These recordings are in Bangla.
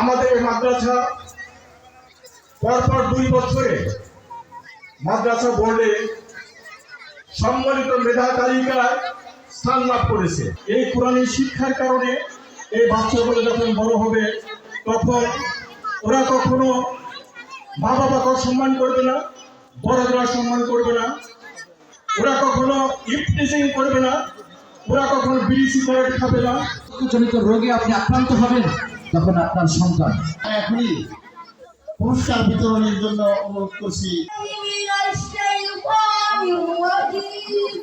আমাদের মাদ্রাসা পরপর দুই বছরে মাদ্রাসা বোর্ডে সম্মানিত মেধা তালিকায় স্থান লাভ করেছে। এই কোরআনী শিক্ষার কারণে এই বাচ্চাগুলো যখন বড় হবে, তখন ওরা কখনো মা বাবাকে সম্মান করবে না বড়রা সম্মান করবে না। ওরা কখনো ইফটিজিং করবে না, ওরা কখনো বিড়ি সিগারেট খাবে না। জনিত রোগে আপনি আক্রান্ত হবেন। তখন আপনার সন্তান এখনই পুরস্কার বিতরণের জন্য অনুরোধ করছি من الشيطان الرجيم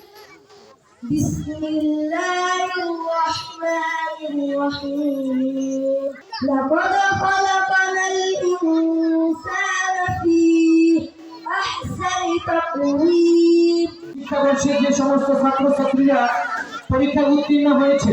بسم الله الرحمن الرحيم لقد خلقنا الإنسان في أحسن تقويم শিক্ষাবর্ষে যে সমস্ত ছাত্রছাত্রীরা পরীক্ষা উত্তীর্ণ হয়েছে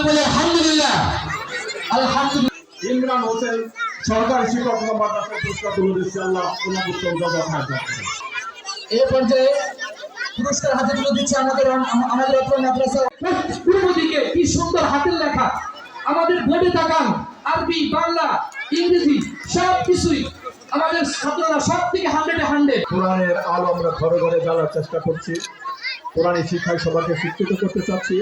সকলে বলে আলহামদুলিল্লাহ। আলহামদুলিল্লাহ। ইমরান হোসেন সরকারি শিক্ষক মাদ্রাসার পুরস্কার তুলে দিচ্ছে আল্লাহ ওনার উত্তম জবাব এই পর্যায়ে পুরস্কার হাতে তুলে দিচ্ছে আমাদের আমাদের অত্র মাদ্রাসা পূর্ব দিকে কি সুন্দর হাতের লেখা। আমাদের বোর্ডে তাকান আরবি বাংলা ইংরেজি সব কিছুই আমাদের ছাত্ররা সব থেকে হান্ড্রেডে হান্ড্রেড কোরআনের আলো আমরা ঘরে ঘরে জ্বালার চেষ্টা করছি। কোরআনী শিক্ষায় সবাইকে শিক্ষিত করতে চাচ্ছি।